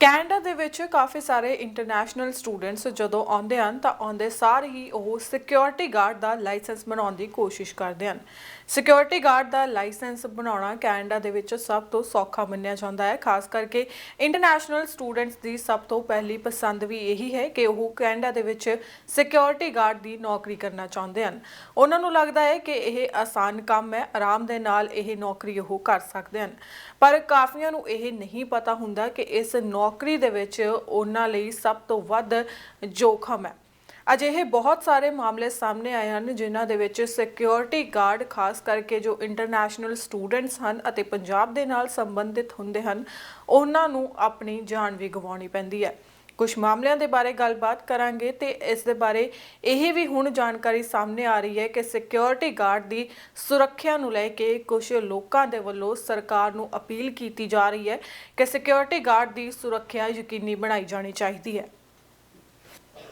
Canada ਦੇ ਵਿੱਚ ਕਾਫੀ ਸਾਰੇ ਇੰਟਰਨੈਸ਼ਨਲ ਸਟੂਡੈਂਟਸ ਜਦੋਂ ਆਉਂਦੇ ਹਨ ਤਾਂ ਆਉਂਦੇ ਸਾਰ ਹੀ ਉਹ ਸਿਕਿਉਰਿਟੀ ਗਾਰਡ ਦਾ ਲਾਇਸੈਂਸ ਬਣਾਉਣ ਦੀ ਕੋਸ਼ਿਸ਼ ਕਰਦੇ ਹਨ। ਸਿਕਿਉਰਿਟੀ ਗਾਰਡ ਦਾ ਲਾਇਸੈਂਸ ਬਣਾਉਣਾ ਕੈਨੇਡਾ ਦੇ ਵਿੱਚ ਸਭ ਤੋਂ ਸੌਖਾ ਮੰਨਿਆ ਜਾਂਦਾ ਹੈ। ਖਾਸ ਕਰਕੇ ਇੰਟਰਨੈਸ਼ਨਲ ਸਟੂਡੈਂਟਸ ਦੀ ਸਭ ਤੋਂ ਪਹਿਲੀ ਪਸੰਦ ਵੀ ਇਹੀ ਹੈ ਕਿ ਉਹ ਕੈਨੇਡਾ ਦੇ ਵਿੱਚ ਸਿਕਿਉਰਿਟੀ ਗਾਰਡ ਦੀ ਨੌਕਰੀ ਕਰਨਾ ਚਾਹੁੰਦੇ ਹਨ। ਉਹਨਾਂ ਨੂੰ ਲੱਗਦਾ ਹੈ ਕਿ ਇਹ ਆਸਾਨ ਕੰਮ ਹੈ, ਆਰਾਮ ਦੇ ਨਾਲ ਇਹ ਨੌਕਰੀ ਉਹ ਕਰ ਸਕਦੇ ਹਨ। ਪਰ ਕਾਫੀਆਂ ਨੂੰ ਇਹ ਨਹੀਂ ਪਤਾ ਹੁੰਦਾ ਕਿ ਇਸ ਨੌਕਰੀ ਨੌਕਰੀ ਦੇ ਵਿੱਚ ਉਹਨਾਂ ਲਈ ਸਭ ਤੋਂ ਵੱਧ ਜੋਖਮ ਹੈ। ਅਜਿਹੇ ਬਹੁਤ ਸਾਰੇ ਮਾਮਲੇ ਸਾਹਮਣੇ ਆਏ ਹਨ, ਜਿਨ੍ਹਾਂ ਦੇ ਵਿੱਚ ਸਿਕਿਉਰਿਟੀ ਗਾਰਡ ਖਾਸ ਕਰਕੇ ਜੋ ਇੰਟਰਨੈਸ਼ਨਲ ਸਟੂਡੈਂਟਸ ਹਨ ਅਤੇ ਪੰਜਾਬ ਦੇ ਨਾਲ ਸੰਬੰਧਿਤ ਹੁੰਦੇ ਹਨ, ਉਹਨਾਂ ਨੂੰ ਆਪਣੀ ਜਾਨ ਵੀ ਗਵਾਉਣੀ ਪੈਂਦੀ ਹੈ। ਕੁਝ ਮਾਮਲਿਆਂ ਦੇ ਬਾਰੇ ਗੱਲਬਾਤ ਕਰਾਂਗੇ ਤੇ ਇਸ ਦੇ ਬਾਰੇ ਇਹ ਵੀ ਹੁਣ ਜਾਣਕਾਰੀ ਸਾਹਮਣੇ ਆ ਰਹੀ ਹੈ ਕਿ ਸਿਕਿਉਰਿਟੀ ਗਾਰਡ ਦੀ ਸੁਰੱਖਿਆ ਨੂੰ ਲੈ ਕੇ ਕੁਝ ਲੋਕਾਂ ਦੇ ਵੱਲੋਂ ਸਰਕਾਰ ਨੂੰ ਅਪੀਲ ਕੀਤੀ ਜਾ ਰਹੀ ਹੈ ਕਿ ਸਿਕਿਉਰਿਟੀ ਗਾਰਡ ਦੀ ਸੁਰੱਖਿਆ ਯਕੀਨੀ ਬਣਾਈ ਜਾਣੀ ਚਾਹੀਦੀ ਹੈ।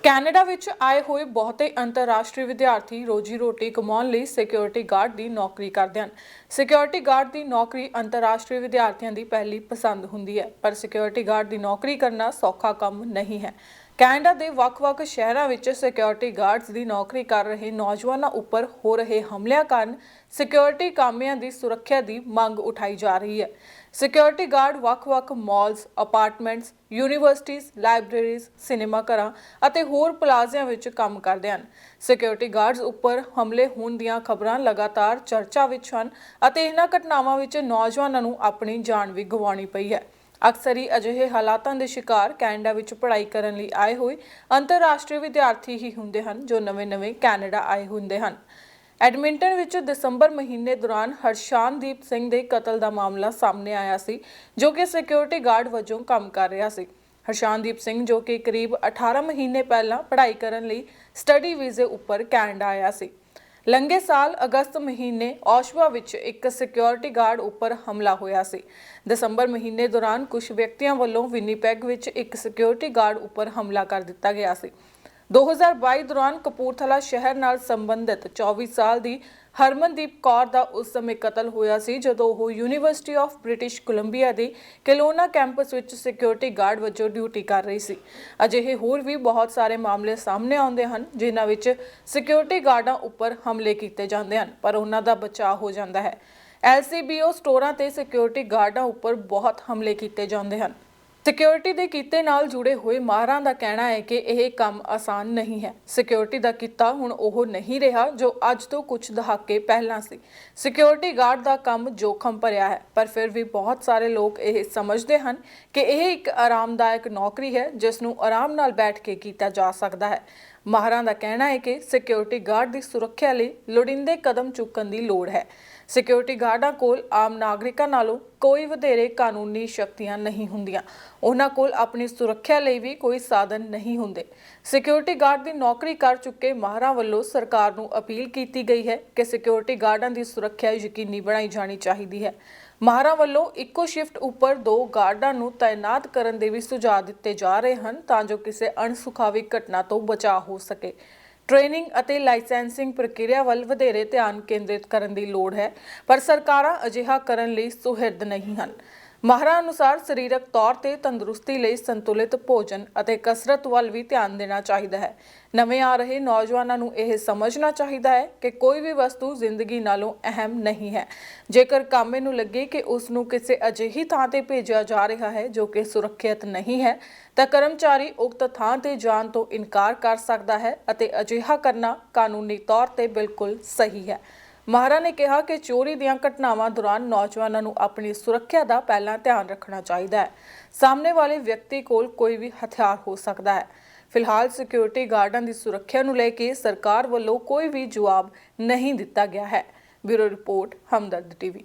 ਕੈਨੇਡਾ ਵਿੱਚ ਆਏ ਹੋਏ ਬਹੁਤੇ ਅੰਤਰਰਾਸ਼ਟਰੀ ਵਿਦਿਆਰਥੀ ਰੋਜੀ ਰੋਟੀ ਕਮਾਉਣ ਲਈ ਸਿਕਿਉਰਿਟੀ ਗਾਰਡ ਦੀ ਨੌਕਰੀ ਕਰਦੇ ਹਨ। ਸਿਕਿਉਰਿਟੀ ਗਾਰਡ ਦੀ ਨੌਕਰੀ ਅੰਤਰਰਾਸ਼ਟਰੀ ਵਿਦਿਆਰਥੀਆਂ ਦੀ ਪਹਿਲੀ ਪਸੰਦ ਹੁੰਦੀ ਹੈ, ਪਰ ਸਿਕਿਉਰਿਟੀ ਗਾਰਡ ਦੀ ਨੌਕਰੀ ਕਰਨਾ ਸੌਖਾ ਕੰਮ ਨਹੀਂ ਹੈ। ਕੈਨੇਡਾ ਦੇ ਵੱਖ-ਵੱਖ ਸ਼ਹਿਰਾਂ ਵਿੱਚ ਸਿਕਿਉਰਿਟੀ ਗਾਰਡਸ ਦੀ ਨੌਕਰੀ ਕਰ ਰਹੇ ਨੌਜਵਾਨਾਂ ਉੱਪਰ ਹੋ ਰਹੇ ਹਮਲਿਆਂ ਕਾਰਨ ਸਿਕਿਉਰਿਟੀ ਕਾਮਿਆਂ ਦੀ ਸੁਰੱਖਿਆ ਦੀ ਮੰਗ ਉਠਾਈ ਜਾ ਰਹੀ ਹੈ। ਸਿਕਿਉਰਿਟੀ ਗਾਰਡ ਵੱਖ-ਵੱਖ malls apartments universities libraries cinema ਘਰਾਂ ਅਤੇ ਹੋਰ ਪਲਾਜ਼ਿਆਂ ਵਿੱਚ ਕੰਮ ਕਰਦੇ ਹਨ। ਸਿਕਿਉਰਿਟੀ ਗਾਰਡਸ ਉੱਪਰ ਹਮਲੇ ਹੋਣ ਦੀਆਂ ਖਬਰਾਂ ਲਗਾਤਾਰ ਚਰਚਾ ਵਿੱਚ ਹਨ ਅਤੇ ਇਹਨਾਂ ਘਟਨਾਵਾਂ ਵਿੱਚ ਨੌਜਵਾਨਾਂ ਨੂੰ ਆਪਣੀ ਜਾਨ ਵੀ ਗਵਾਉਣੀ ਪਈ ਹੈ। ਅਕਸਰ ਹੀ ਅਜਿਹੇ ਹਾਲਾਤਾਂ ਦੇ ਸ਼ਿਕਾਰ ਕੈਨੇਡਾ ਵਿੱਚ ਪੜ੍ਹਾਈ ਕਰਨ ਲਈ ਆਏ ਹੋਏ ਅੰਤਰਰਾਸ਼ਟਰੀ ਵਿਦਿਆਰਥੀ ਹੀ ਹੁੰਦੇ ਹਨ, ਜੋ ਨਵੇਂ-ਨਵੇਂ ਕੈਨੇਡਾ ਆਏ ਹੁੰਦੇ ਹਨ। ਐਡਮਿੰਟਨ ਵਿੱਚ ਦਸੰਬਰ ਮਹੀਨੇ ਦੌਰਾਨ ਹਰਸ਼ਾਨਦੀਪ ਸਿੰਘ ਦੇ ਕਤਲ ਦਾ ਮਾਮਲਾ ਸਾਹਮਣੇ ਆਇਆ ਸੀ, ਜੋ ਕਿ ਸਿਕਿਉਰਿਟੀ ਗਾਰਡ ਵਜੋਂ ਕੰਮ ਕਰ ਰਿਹਾ ਸੀ। ਹਰਸ਼ਾਨਦੀਪ ਸਿੰਘ, ਜੋ ਕਿ ਕਰੀਬ 18 ਮਹੀਨੇ ਪਹਿਲਾਂ ਪੜ੍ਹਾਈ ਕਰਨ ਲਈ ਸਟੱਡੀ ਵੀਜ਼ੇ ਉੱਪਰ ਕੈਨੇਡਾ ਆਇਆ ਸੀ। ਲੰਘੇ ਸਾਲ ਅਗਸਤ ਮਹੀਨੇ ਔਸ਼ਵਾ ਵਿੱਚ ਇੱਕ ਸਿਕਿਉਰਿਟੀ ਗਾਰਡ ਉੱਪਰ ਹਮਲਾ ਹੋਇਆ ਸੀ। ਦਸੰਬਰ ਮਹੀਨੇ ਦੌਰਾਨ ਕੁਝ ਵਿਅਕਤੀਆਂ ਵੱਲੋਂ ਵਿਨੀਪੈਗ ਵਿੱਚ ਇੱਕ ਸਿਕਿਉਰਿਟੀ ਗਾਰਡ ਉੱਪਰ ਹਮਲਾ ਕਰ ਦਿੱਤਾ ਗਿਆ ਸੀ। 2022 ਦੌਰਾਨ ਕਪੂਰਥਲਾ ਸ਼ਹਿਰ ਨਾਲ ਸੰਬੰਧਿਤ 24 ਸਾਲ ਦੀ ਹਰਮਨਦੀਪ ਕੌਰ ਦਾ ਉਸ ਸਮੇਂ ਕਤਲ ਹੋਇਆ ਸੀ, ਜਦੋਂ ਉਹ ਯੂਨੀਵਰਸਿਟੀ ਆਫ ਬ੍ਰਿਟਿਸ਼ ਕੋਲੰਬੀਆ ਦੇ ਕੈਲੋਨਾ ਕੈਂਪਸ ਵਿੱਚ ਸਿਕਿਉਰਿਟੀ ਗਾਰਡ ਵਜੋਂ ਡਿਊਟੀ ਕਰ ਰਹੀ ਸੀ। ਅਜਿਹੇ ਹੋਰ ਵੀ ਬਹੁਤ ਸਾਰੇ ਮਾਮਲੇ ਸਾਹਮਣੇ ਆਉਂਦੇ ਹਨ, ਜਿਨ੍ਹਾਂ ਵਿੱਚ ਸਿਕਿਉਰਿਟੀ ਗਾਰਡਾਂ ਉੱਪਰ ਹਮਲੇ ਕੀਤੇ ਜਾਂਦੇ ਹਨ, ਪਰ ਉਹਨਾਂ ਦਾ ਬਚਾਅ ਹੋ ਜਾਂਦਾ ਹੈ। ਐਲਸੀਬੀਓ ਸਟੋਰਾਂ ਤੇ ਸਿਕਿਉਰਿਟੀ ਗਾਰਡਾਂ ਉੱਪਰ ਬਹੁਤ ਹਮਲੇ ਕੀਤੇ ਜਾਂਦੇ ਹਨ। ਸਿਕਿਉਰਿਟੀ ਦੇ ਕਿੱਤੇ ਨਾਲ ਜੁੜੇ ਹੋਏ ਮਾਹਰਾਂ ਦਾ ਕਹਿਣਾ ਹੈ ਕਿ ਇਹ ਕੰਮ ਆਸਾਨ ਨਹੀਂ ਹੈ। ਸਿਕਿਉਰਿਟੀ ਦਾ ਕਿੱਤਾ ਹੁਣ ਉਹ ਨਹੀਂ ਰਿਹਾ ਜੋ ਅੱਜ ਤੋਂ ਕੁਝ ਦਹਾਕੇ ਪਹਿਲਾਂ ਸੀ। ਸਿਕਿਉਰਿਟੀ ਗਾਰਡ ਦਾ ਕੰਮ ਜੋਖਮ ਭਰਿਆ ਹੈ, ਪਰ ਫਿਰ ਵੀ ਬਹੁਤ ਸਾਰੇ ਲੋਕ ਇਹ ਸਮਝਦੇ ਹਨ ਕਿ ਇਹ ਇੱਕ ਆਰਾਮਦਾਇਕ ਨੌਕਰੀ ਹੈ ਜਿਸ ਨੂੰ ਆਰਾਮ ਨਾਲ ਬੈਠ ਕੇ ਕੀਤਾ ਜਾ ਸਕਦਾ ਹੈ। ਮਾਹਰਾਂ ਦਾ ਕਹਿਣਾ ਹੈ ਕਿ ਸਿਕਿਉਰਿਟੀ ਗਾਰਡ ਦੀ ਸੁਰੱਖਿਆ ਲਈ ਲੋੜੀਂਦੇ ਕਦਮ ਚੁੱਕਣ ਦੀ ਲੋੜ ਹੈ। ਸਿਕਿਉਰਿਟੀ ਗਾਰਡਾਂ ਕੋਲ ਆਮ ਨਾਗਰਿਕਾਂ ਨਾਲੋਂ ਕੋਈ ਵਧੇਰੇ ਕਾਨੂੰਨੀ ਸ਼ਕਤੀਆਂ ਨਹੀਂ ਹੁੰਦੀਆਂ। ਉਹਨਾਂ ਕੋਲ ਆਪਣੀ ਸੁਰੱਖਿਆ ਲਈ ਵੀ ਕੋਈ ਸਾਧਨ ਨਹੀਂ ਹੁੰਦੇ। ਸਿਕਿਉਰਿਟੀ ਗਾਰਡ ਦੀ ਨੌਕਰੀ ਕਰ ਚੁੱਕੇ ਮਾਹਰਾਂ ਵੱਲੋਂ ਸਰਕਾਰ ਨੂੰ ਅਪੀਲ ਕੀਤੀ ਗਈ ਹੈ ਕਿ ਸਿਕਿਉਰਿਟੀ ਗਾਰਡਾਂ ਦੀ ਸੁਰੱਖਿਆ ਯਕੀਨੀ ਬਣਾਈ ਜਾਣੀ ਚਾਹੀਦੀ ਹੈ। ਮਾਹਰਾਂ ਵੱਲੋਂ ਇੱਕੋ ਸ਼ਿਫਟ ਉੱਪਰ ਦੋ ਗਾਰਡਾਂ ਨੂੰ ਤਾਇਨਾਤ ਕਰਨ ਦੇ ਵੀ ਸੁਝਾਅ ਦਿੱਤੇ ਜਾ ਰਹੇ ਹਨ ਤਾਂ ਜੋ ਕਿਸੇ ਅਣਸੁਖਾਵੀ ਘਟਨਾ ਤੋਂ ਬਚਾਅ ਹੋ ਸਕੇ। ਟ੍ਰੇਨਿੰਗ ਅਤੇ ਲਾਇਸੈਂਸਿੰਗ ਪ੍ਰਕਿਰਿਆ ਵੱਲ ਵਧੇਰੇ ਧਿਆਨ ਕੇਂਦਰਿਤ ਕਰਨ ਦੀ ਲੋੜ ਹੈ, ਪਰ ਸਰਕਾਰਾਂ ਅਜਿਹਾ ਕਰਨ ਲਈ ਸੁਹਿਰਦ ਨਹੀਂ ਹਨ। ਮਾਹਰਾਂ ਅਨੁਸਾਰ ਸਰੀਰਕ ਤੌਰ ਤੇ ਤੰਦਰੁਸਤੀ ਲਈ ਸੰਤੁਲਿਤ ਭੋਜਨ ਅਤੇ ਕਸਰਤ ਵੱਲ ਵੀ ਧਿਆਨ ਦੇਣਾ ਚਾਹੀਦਾ ਹੈ। ਨਵੇਂ ਆ ਰਹੇ ਨੌਜਵਾਨਾਂ ਨੂੰ ਇਹ ਸਮਝਣਾ ਚਾਹੀਦਾ ਹੈ ਕਿ ਕੋਈ ਵੀ ਵਸਤੂ ਜ਼ਿੰਦਗੀ ਨਾਲੋਂ ਅਹਿਮ ਨਹੀਂ ਹੈ। ਜੇਕਰ ਕਾਮੇ ਨੂੰ ਲੱਗੇ ਕਿ ਉਸ ਨੂੰ ਕਿਸੇ ਅਜਿਹੀ ਥਾਂ ਤੇ ਭੇਜਿਆ ਜਾ ਰਿਹਾ ਹੈ ਜੋ ਕਿ ਸੁਰੱਖਿਅਤ ਨਹੀਂ ਹੈ, ਤਾਂ ਕਰਮਚਾਰੀ ਉਕਤ ਥਾਂ ਤੇ ਜਾਣ ਤੋਂ ਇਨਕਾਰ ਕਰ ਸਕਦਾ ਹੈ ਅਤੇ ਅਜਿਹਾ ਕਰਨਾ ਕਾਨੂੰਨੀ ਤੌਰ ਤੇ ਬਿਲਕੁਲ ਸਹੀ ਹੈ। ਮਹਾਰਾ ਨੇ ਕਿਹਾ ਕਿ ਚੋਰੀ ਦੀਆਂ ਘਟਨਾਵਾਂ ਦੌਰਾਨ ਨੌਜਵਾਨਾਂ ਨੂੰ ਆਪਣੀ ਸੁਰੱਖਿਆ ਦਾ ਪਹਿਲਾਂ ਧਿਆਨ ਰੱਖਣਾ ਚਾਹੀਦਾ ਹੈ। ਸਾਹਮਣੇ ਵਾਲੇ ਵਿਅਕਤੀ ਕੋਲ ਕੋਈ ਵੀ ਹਥਿਆਰ ਹੋ ਸਕਦਾ ਹੈ। ਫਿਲਹਾਲ ਸਿਕਿਉਰਿਟੀ ਗਾਰਡਾਂ ਦੀ ਸੁਰੱਖਿਆ ਨੂੰ ਲੈ ਕੇ ਸਰਕਾਰ ਵੱਲੋਂ ਕੋਈ ਵੀ ਜਵਾਬ ਨਹੀਂ ਦਿੱਤਾ ਗਿਆ ਹੈ। Bureau report, Hamdard TV.